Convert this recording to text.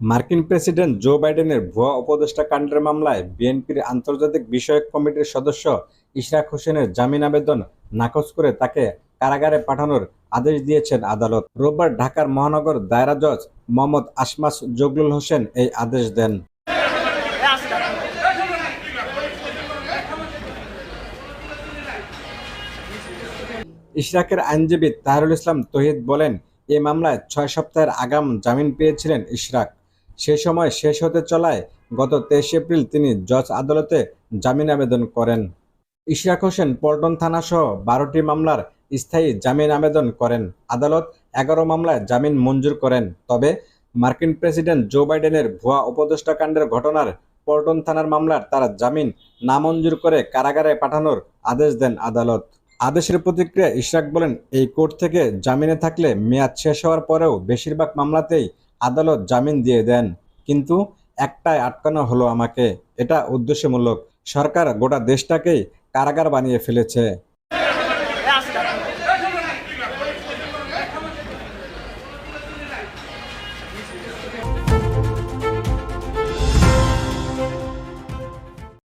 মার্কিন president Joe বাইডেনের ভুয়া উপদেষ্টা কাণ্ডের মামলায় বিএনপির আন্তর্জাতিক বিষয়ক কমিটির সদস্য ইশরাক হোসেনের জামিন আবেদন নাকচ করে তাকে কারাগারে পাঠানোর আদেশ দিয়েছেন আদালত। রোববার ঢাকার মহানগর দায়রা জজ মোহাম্মদ আশমাস জগলুল হোসেন এই আদেশ দেন। ইশরাকের আইনজীবী তাহরুল ইসলাম তহিদ বলেন, এ মামলায় ছয় সপ্তাহের আগাম জামিন পেয়েছিলেন ইশরাক। সে সময় শেষ হতে চলায় গত তেইশ এপ্রিল তিনি জজ আদালতে জামিন আবেদন করেন। ইশরাক হোসেন পল্টন থানাসহ বারোটি মামলার স্থায়ী জামিন আবেদন করেন। আদালত এগারো মামলায় জামিন মঞ্জুর করেন। তবে মার্কিন প্রেসিডেন্ট জো বাইডেনের ভুয়া উপদেষ্টা কাণ্ডের ঘটনার পল্টন থানার মামলার তারা জামিন নামঞ্জুর করে কারাগারে পাঠানোর আদেশ দেন আদালত। আদেশের প্রতিক্রিয়া ইশরাক বলেন, এই কোর্ট থেকে জামিনে থাকলে মেয়াদ শেষ হওয়ার পরেও বেশিরভাগ মামলাতেই আদালত জামিন দিয়ে দেন। কিন্তু একটাই আটকানো হলো আমাকে, এটা উদ্দেশ্যমূলক। সরকার গোটা দেশটাকেই কারাগার বানিয়ে ফেলেছে।